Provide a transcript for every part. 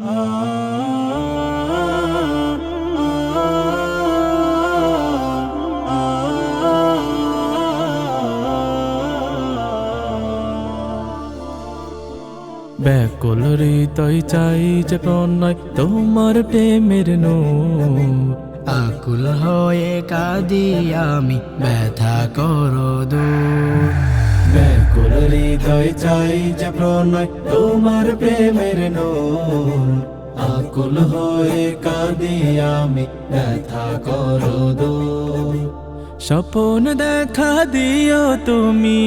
ব্যাকুল হৃদয় চাই যে প্রণয় তোমার প্রেমের নূর। আকুল হয়ে কাঁদি আমি, ব্যথা করো দূর। ব্যাকুল হৃদয় চাই যে প্রণয়, তোমার প্রেমের নূর। আকুল হয়ে কাঁদি আমি, ব্যথা করো দো স্বপন দেখা দিও তুমি।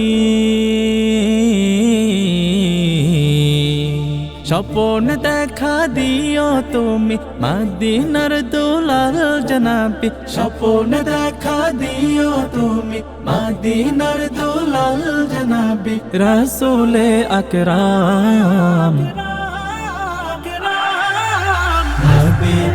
স্বপন দেখা দিও তুমি, মাদিনার দোলাল জনাবি। স্বপন দেখা দিও তুমি, মাদিনার দোলাল জনাবি। রাসূলে আকরাম।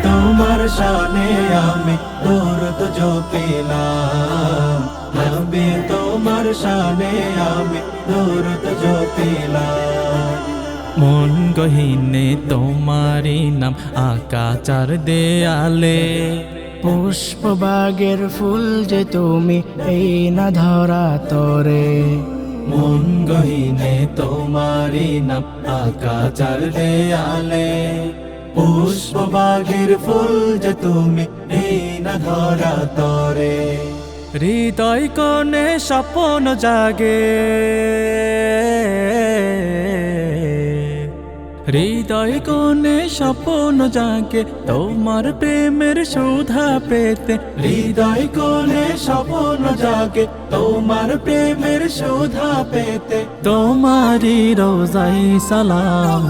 তোমার শানে আমি দৌড়ত জপিলাম নবী তোমার শানে আমি দৌড়ত জপিলাম মন গহিনে তোমারি নাম আকাচার দেয়ালে। পুষ্পবাগের ফুল যে তুমি এই না ধরা তরে। মন গহিনে তোমারি নাম আকাচার দেয়ালে। পুষ্প বাগের ফুল যে তুমি এই না ধরা তরে। হৃদয় কোণে স্বপ্ন জাগে। হৃদয় কোণে স্বপ্ন জাগে, তোমার প্রেমের সুধা পেতে। হৃদয় কোণে স্বপ্ন জাগে, তোমার প্রেমের সুধা পেতে। তোমারই রোজাই সালাম।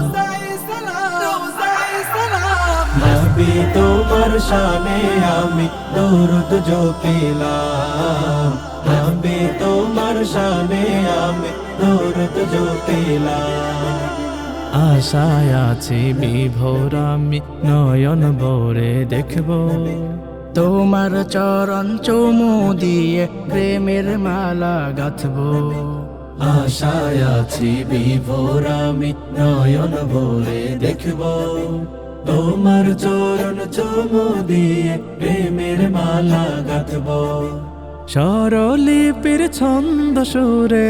তোমার শানে আমি দৌড়ত জপিলাম নবী তোমার শানে আমি দৌড়ত জপিলাম আশায় আছি বিভোর, আমি নয়ন ভরে দেখব। তোমার চরণ চুমু দিয়ে প্রেমের মালা গাঁথবো। আশায় আছি বিভোর, আমি নয়ন ভরে দেখব। তোমার চরণ চুমু দিয়ে প্রেমের মালা গাঁথব। স্বরলিপির ছন্দ সুরে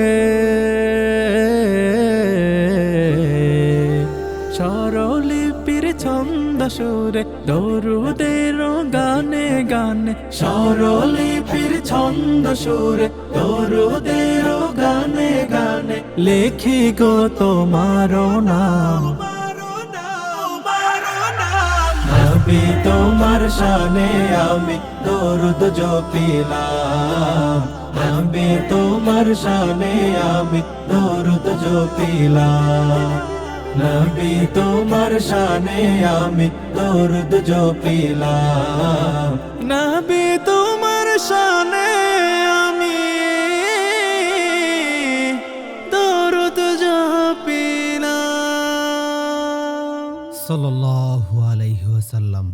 সুরে দরুদের গানে। গানে স্বরলিপির ছন্দ সুরে দরুদের গানে গানে। লেখি গো তোমার নাম। তোমার শানে আমি দরুদ জপিলাম। আমি তোমার শানে আমি দরুদ জপিলাম। নবী তোমার শানে আমি দরুদ জপিলাম নবী তোমার শানে আমি দরুদ জপিলাম সাল্লাল্লাহু আলাইহি ওয়াসাল্লাম।